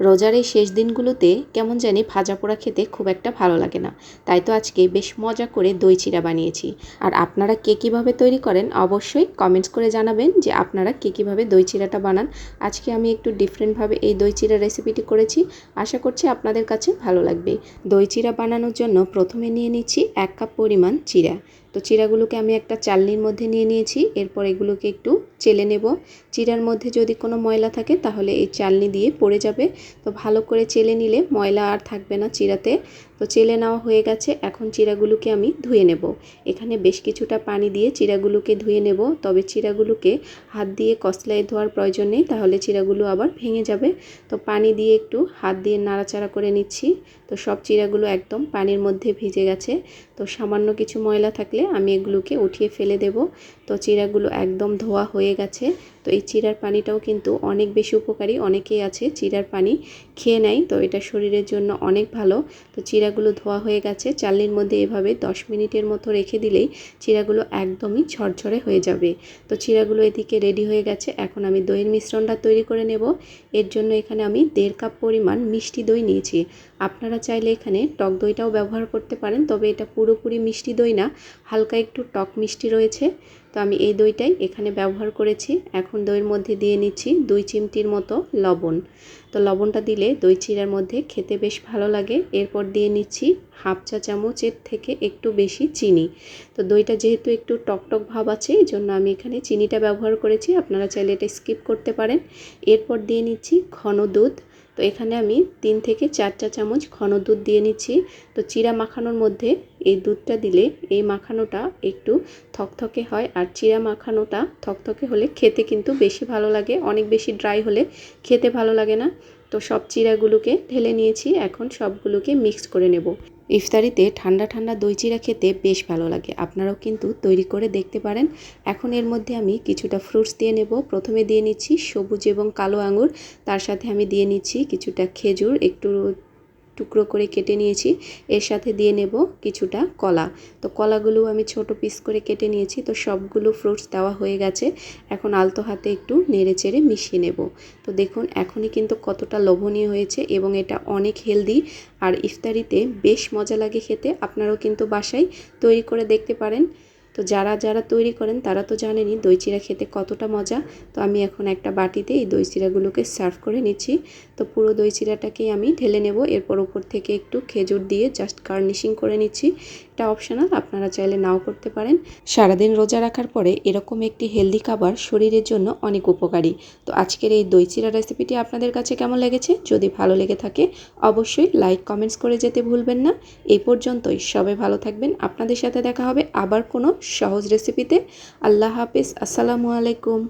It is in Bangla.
রোজার এই শেষ দিনগুলোতে কেমন জানি ভাজা পোড়া খেতে খুব একটা ভালো লাগে না। তাই তো আজকে বেশ মজা করে দই চিরা বানিয়েছি। আর আপনারা কে কীভাবে তৈরি করেন অবশ্যই কমেন্টস করে জানাবেন যে আপনারা কে কীভাবে দই চিরাটা বানান। আজকে আমি একটু ডিফারেন্টভাবে এই দই চিড়া রেসিপিটি করেছি। আশা করছি আপনাদের কাছে ভালো লাগবে। দই চিরা বানানোর জন্য প্রথমে নিয়ে নিচ্ছি এক কাপ পরিমাণ চিরা। তো চিরাগুলোকে আমি একটা চালনির মধ্যে নিয়ে নিয়েছি। এরপর এগুলোকে একটু চেলে নেব। চিরার মধ্যে যদি কোনো ময়লা থাকে তাহলে এই চালনি দিয়ে পড়ে যাবে। তো ভালো করে চেলে নিলে ময়লা আর থাকবে না চিড়াতে তো চেলে নেওয়া হয়ে গেছে। এখন চিড়াগুলোকে আমি ধুয়ে নেব। এখানে বেশ কিছুটা পানি দিয়ে চিড়াগুলোকে ধুয়ে নেব। তবে চিড়াগুলোকে হাত দিয়ে কসলায় ধোয়ার প্রয়োজন নেই, তাহলে চিড়াগুলো আবার ভেঙে যাবে। তো পানি দিয়ে একটু হাত দিয়ে নাড়াচাড়া করে নিচ্ছি। তো সব চিড়াগুলো একদম পানির মধ্যে ভিজে গেছে। তো সামান্য কিছু ময়লা থাকলে আমি এগুলোকে উঠিয়ে ফেলে দেব। তো চিড়াগুলো একদম ধোয়া হয়ে গেছে। তো এই চিড়ার পানিটাও কিন্তু অনেক বেশি উপকারী। অনেকেই আছে চিড়ার পানি খেয়ে নেয়, তো এটা শরীরের জন্য অনেক ভালো। তো চিড়াগুলো ধোয়া হয়ে গেছে, চালনির মধ্যে এভাবে দশ মিনিটের মতো রেখে দিলেই চিড়াগুলো একদমই ঝরঝরে হয়ে যাবে। তো চিরাগুলো এদিকে রেডি হয়ে গেছে, এখন আমি দইয়ের মিশ্রণটা তৈরি করে নেব। এর জন্য এখানে আমি দেড় কাপ পরিমাণ মিষ্টি দই নিয়েছি। আপনারা চাইলে এখানে টক দইটাও ব্যবহার করতে পারেন, তবে এটা পুরোপুরি মিষ্টি দই না, হালকা একটু টক মিষ্টি রয়েছে। তো আমি এই দইটাই এখানে ব্যবহার করেছি। এখন দইয়ের মধ্যে দিয়ে নিচ্ছি দুই চিমটির মতো লবণ। তো লবণটা দিলে দই চিড়ার মধ্যে খেতে বেশ ভালো লাগে। এরপর দিয়ে নিচ্ছি হাফ চা চামচের থেকে একটু বেশি চিনি। তো দইটা যেহেতু একটু টকটক ভাব আছে এই জন্য আমি এখানে চিনিটা ব্যবহার করেছি। আপনারা চাইলে এটা স্কিপ করতে পারেন। এরপর দিয়ে নিচ্ছি ঘন দুধ। তো এখানে আমি তিন থেকে চার চা চামচ ঘন দুধ দিয়ে নিচ্ছি। তো চিরা মাখানোর মধ্যে এই দুধটা দিলে এই মাখানোটা একটু থকথকে হয় আর চিরা মাখানোটা থকথকে হলে খেতে কিন্তু বেশি ভালো লাগে, অনেক বেশি ড্রাই হলে খেতে ভালো লাগে না। তো সব চিরাগুলোকে ঢেলে নিয়েছি, এখন সবগুলোকে মিক্স করে নেব। ইফতারিতে ঠান্ডা ঠান্ডা দই চিরা খেতে বেশ ভালো লাগে। আপনারাও কিন্তু তৈরি করে দেখতে পারেন। এখন এর মধ্যে আমি কিছুটা ফ্রুটস দিয়ে নেব। প্রথমে দিয়ে নিচ্ছি সবুজ এবং কালো আঙুর। তার সাথে আমি দিয়ে নিচ্ছি কিছুটা খেজুর, একটু টুকরো করে কেটে নিয়েছি। এর সাথে দিয়ে নেব কিছুটা কলা। তো কলাগুলো আমি ছোট পিস করে কেটে নিয়েছি। তো সবগুলো ফ্রুটস দেওয়া হয়ে গেছে। এখন আলতো হাতে একটু নেড়ে চেড়ে মিশিয়ে নেব। তো দেখুন, এখনই কিন্তু কতটা লোভনীয় হয়েছে এবং এটা অনেক হেলদি আর ইফতারিতে বেশ মজা লাগে খেতে। আপনারাও কিন্তু বাসায় তৈরি করে দেখতে পারেন। তো যারা যারা তৈরি করেন, তারা তো জানেনই দই চিরা খেতে কতটা মজা। তো আমি এখন একটা বাটিতে এই দই চিরাগুলোকে সার্ভ করে নিচ্ছি। তো পুরো দই চিড়াটাকেই আমি ঢেলে নেব। এরপর ওপর থেকে একটু খেজুর দিয়ে জাস্ট গার্নিশিং করে নিচ্ছি। এটা অপশনাল, আপনারা চাইলে নাও করতে পারেন। সারাদিন রোজা রাখার পরে এরকম একটি হেলদি খাবার শরীরের জন্য অনেক উপকারী। তো আজকের এই দই চিরা রেসিপিটি আপনাদের কাছে কেমন লেগেছে? যদি ভালো লেগে থাকে, অবশ্যই লাইক, কমেন্টস করে যেতে ভুলবেন না। এই পর্যন্তই। সবাই ভালো থাকবেন। আপনাদের সাথে দেখা হবে আবার কোনো সহজ রেসিপিতে আল্লাহ হাফিজ। আসসালামু আলাইকুম।